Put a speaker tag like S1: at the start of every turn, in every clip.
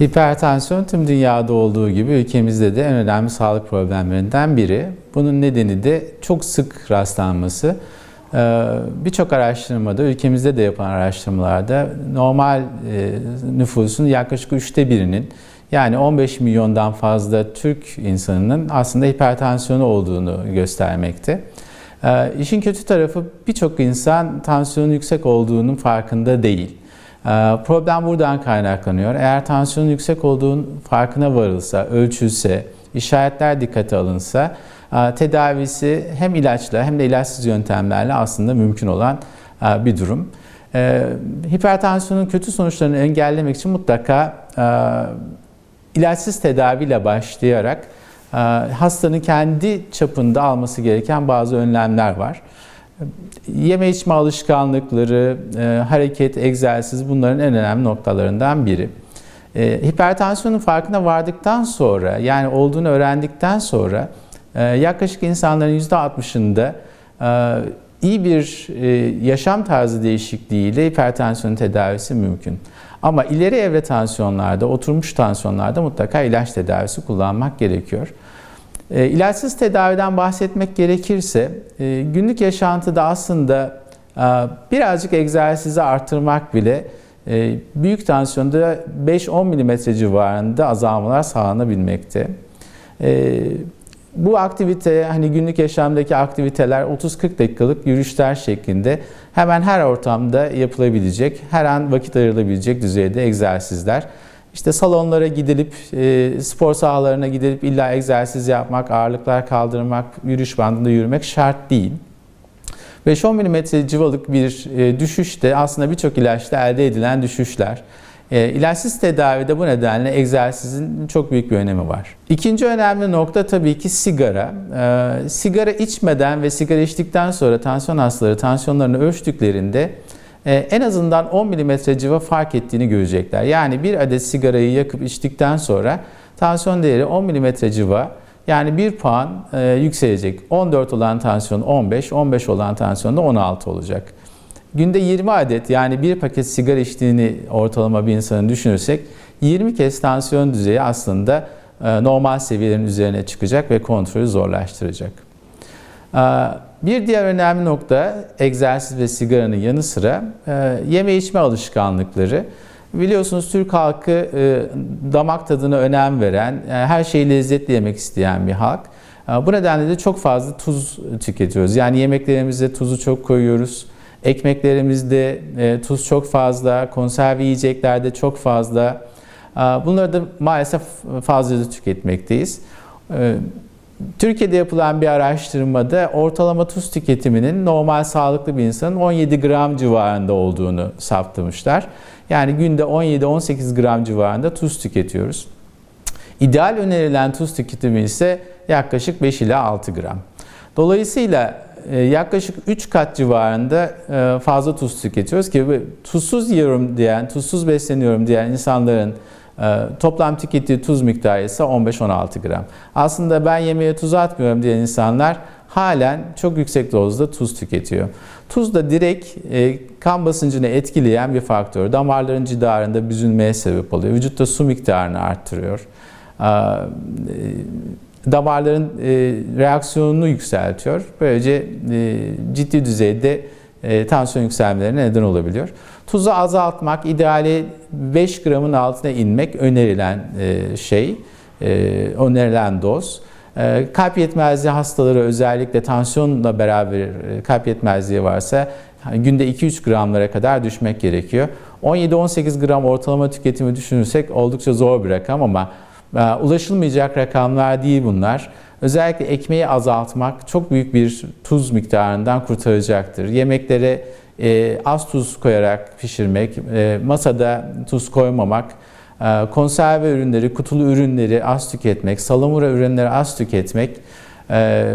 S1: Hipertansiyon tüm dünyada olduğu gibi ülkemizde de en önemli sağlık problemlerinden biri. Bunun nedeni de çok sık rastlanması. Ee, Birçok araştırmada, ülkemizde de yapılan araştırmalarda normal e, nüfusun yaklaşık üçte birinin yani 15 milyondan fazla Türk insanının aslında hipertansiyonu olduğunu göstermekte. Ee, İşin kötü tarafı birçok insan tansiyonun yüksek olduğunun farkında değil. Ee, Problem buradan kaynaklanıyor. Eğer tansiyonun yüksek olduğunun farkına varılsa, ölçülse, işaretler dikkate alınsa e, tedavisi hem ilaçla hem de ilaçsız yöntemlerle aslında mümkün olan e, bir durum. Ee, Hipertansiyonun kötü sonuçlarını engellemek için mutlaka e, ilaçsız tedaviyle başlayarak e, hastanın kendi çapında alması gereken bazı önlemler var. Yeme içme alışkanlıkları, e, hareket, egzersiz bunların en önemli noktalarından biri. E, Hipertansiyonun farkına vardıktan sonra yani olduğunu öğrendikten sonra e, yaklaşık insanların %60'ında e, iyi bir yaşam tarzı değişikliğiyle hipertansiyonun tedavisi mümkün. Ama ileri evre tansiyonlarda, oturmuş tansiyonlarda mutlaka ilaç tedavisi kullanmak gerekiyor. E, ilaçsız tedaviden bahsetmek gerekirse e, günlük yaşantıda aslında e, birazcık egzersizi arttırmak bile e, büyük tansiyonda 5-10 mm civarında azalmalar sağlanabilmekte. E, bu aktivite hani günlük yaşamdaki aktiviteler 30-40 dakikalık yürüyüşler şeklinde hemen her ortamda yapılabilecek, her an vakit ayrılabilecek düzeyde egzersizler. İşte salonlara gidilip, e, spor sahalarına gidilip illa egzersiz yapmak, ağırlıklar kaldırmak, yürüyüş bandında yürümek şart değil. 5-10 mm civalık bir e, düşüş de aslında birçok ilaçla elde edilen düşüşler. E, ilaçsız tedavide bu nedenle egzersizin çok büyük bir önemi var. İkinci önemli nokta tabii ki sigara. Sigara içmeden ve sigara içtikten sonra tansiyon hastaları tansiyonlarını ölçtüklerinde en azından 10 mm civa fark ettiğini görecekler. Yani bir adet sigarayı yakıp içtikten sonra tansiyon değeri 10 mm civa yani bir puan e, yükselecek. 14 olan tansiyon 15, 15 olan tansiyon da 16 olacak. Günde 20 adet yani bir paket sigara içtiğini ortalama bir insanın düşünürsek 20 kez tansiyon düzeyi aslında e, normal seviyelerin üzerine çıkacak ve kontrolü zorlaştıracak. E, Bir diğer önemli nokta egzersiz ve sigaranın yanı sıra e, yeme içme alışkanlıkları. Biliyorsunuz Türk halkı e, damak tadına önem veren, e, her şeyi lezzetli yemek isteyen bir halk. E, Bu nedenle de çok fazla tuz tüketiyoruz. Yani yemeklerimize tuzu çok koyuyoruz. Ekmeklerimizde e, tuz çok fazla, konserve yiyeceklerde çok fazla. E, Bunları da maalesef fazla tüketmekteyiz. E, Türkiye'de yapılan bir araştırmada ortalama tuz tüketiminin normal sağlıklı bir insanın 17 gram civarında olduğunu saptamışlar. Yani günde 17-18 gram civarında tuz tüketiyoruz. İdeal önerilen tuz tüketimi ise yaklaşık 5 ila 6 gram. Dolayısıyla e, yaklaşık 3 kat civarında e, fazla tuz tüketiyoruz ki tuzsuz yiyorum diyen, tuzsuz besleniyorum diyen insanların toplam tükettiği tuz miktarı ise 15-16 gram. Aslında ben yemeğe tuz atmıyorum diyen insanlar halen çok yüksek dozda tuz tüketiyor. Tuz da direkt e, kan basıncını etkileyen bir faktör. Damarların cidarında büzülmeye sebep oluyor. Vücutta su miktarını arttırıyor. E, damarların e, reaksiyonunu yükseltiyor. Böylece ciddi düzeyde tansiyon yükselmelerine neden olabiliyor. Tuzu azaltmak, ideali 5 gramın altına inmek önerilen e, şey, e, önerilen doz. E, kalp yetmezliği hastaları özellikle tansiyonla beraber kalp yetmezliği varsa günde 2-3 gramlara kadar düşmek gerekiyor. 17-18 gram ortalama tüketimi düşünürsek oldukça zor bir rakam ama ulaşılmayacak rakamlar değil bunlar. Özellikle ekmeği azaltmak çok büyük bir tuz miktarından kurtaracaktır. Yemeklere e, az tuz koyarak pişirmek, e, masada tuz koymamak, e, konserve ürünleri, kutulu ürünleri az tüketmek, salamura ürünleri az tüketmek, e,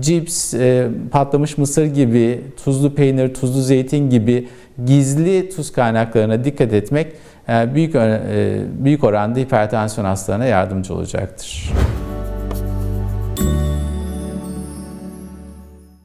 S1: cips, e, patlamış mısır gibi, tuzlu peynir, tuzlu zeytin gibi gizli tuz kaynaklarına dikkat etmek e, büyük e, büyük oranda hipertansiyon hastalarına yardımcı olacaktır.